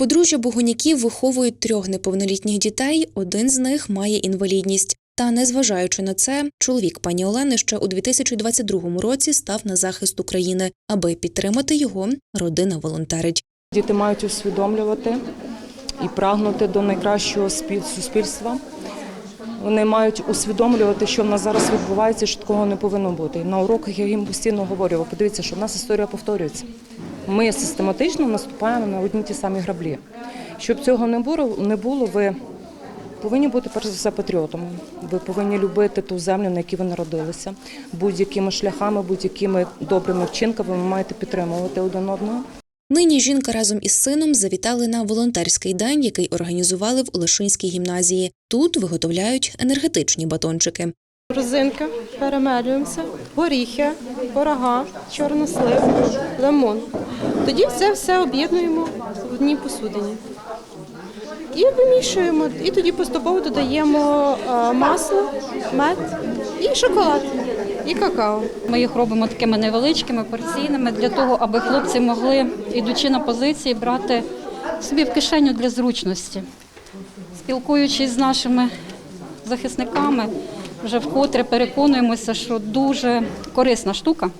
Подружжя Богуняків виховують трьох неповнолітніх дітей. Один з них має інвалідність. Та незважаючи на це, чоловік пані Олени ще у 2022 році став на захист України. Аби підтримати його, родина волонтерить. Діти мають усвідомлювати і прагнути до найкращого суспільства. Вони мають усвідомлювати, що в нас зараз відбувається, що такого не повинно бути. На уроках я їм постійно говорю, подивіться, що в нас історія повторюється. Ми систематично наступаємо на одні ті самі граблі. Щоб цього не було, не було, ви повинні бути перш за все патріотами. Ви повинні любити ту землю, на якій ви народилися. Будь-якими шляхами, будь-якими добрими вчинками ви маєте підтримувати один одного. Нині жінка разом із сином завітали на волонтерський день, який організували в Олешинській гімназії. Тут виготовляють енергетичні батончики. Розинка, перемелюємося, горіхи, порога, чорнослив, лимон. Тоді це все об'єднуємо в одній посудині. І вимішуємо, і тоді поступово додаємо е, масло, мед і шоколад, і какао. Ми їх робимо такими невеличкими, порційними для того, аби хлопці могли, ідучи на позиції, брати собі в кишеню для зручності. Спілкуючись з нашими захисниками, вже вкотре переконуємося, що дуже корисна штука.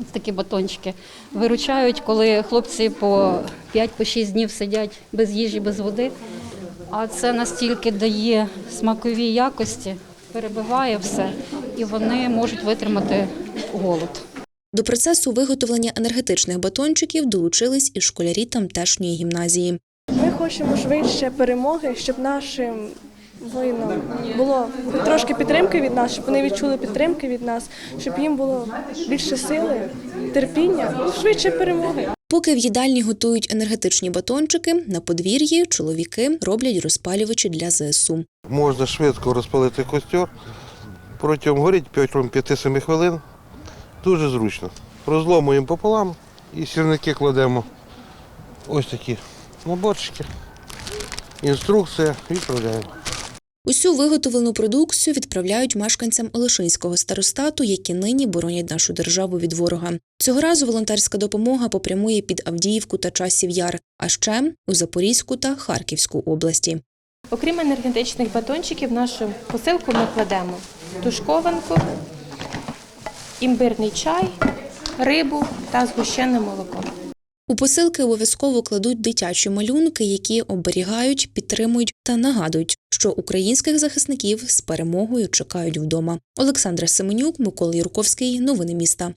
Ось Такі батончики виручають, коли хлопці по 5-6 днів сидять без їжі, без води. А це настільки дає смакові якості, перебиває все, і вони можуть витримати голод. До процесу виготовлення енергетичних батончиків долучились і школярі тамтешньої гімназії. Ми хочемо швидше перемоги, щоб нашим воїнам було трошки підтримки від нас, щоб вони відчули підтримки від нас, щоб їм було більше сили, терпіння, швидше перемоги. Поки в їдальні готують енергетичні батончики, на подвір'ї чоловіки роблять розпалювачі для ЗСУ. Можна швидко розпалити костер. Протягом горить 5-7 хвилин. Дуже зручно. Розломуємо пополам і сірники кладемо. Ось такі наборчики. Інструкція відправляємо. Усю виготовлену продукцію відправляють мешканцям Олешинського старостату, які нині боронять нашу державу від ворога. Цього разу волонтерська допомога попрямує під Авдіївку та Часів Яр, а ще у Запорізьку та Харківську області. Окрім енергетичних батончиків, нашу посилку ми кладемо тушкованку, імбирний чай, рибу та згущене молоко. У посилки обов'язково кладуть дитячі малюнки, які оберігають, підтримують та нагадують, що українських захисників з перемогою чекають вдома. Олександра Семенюк, Микола Юрковський. Новини міста.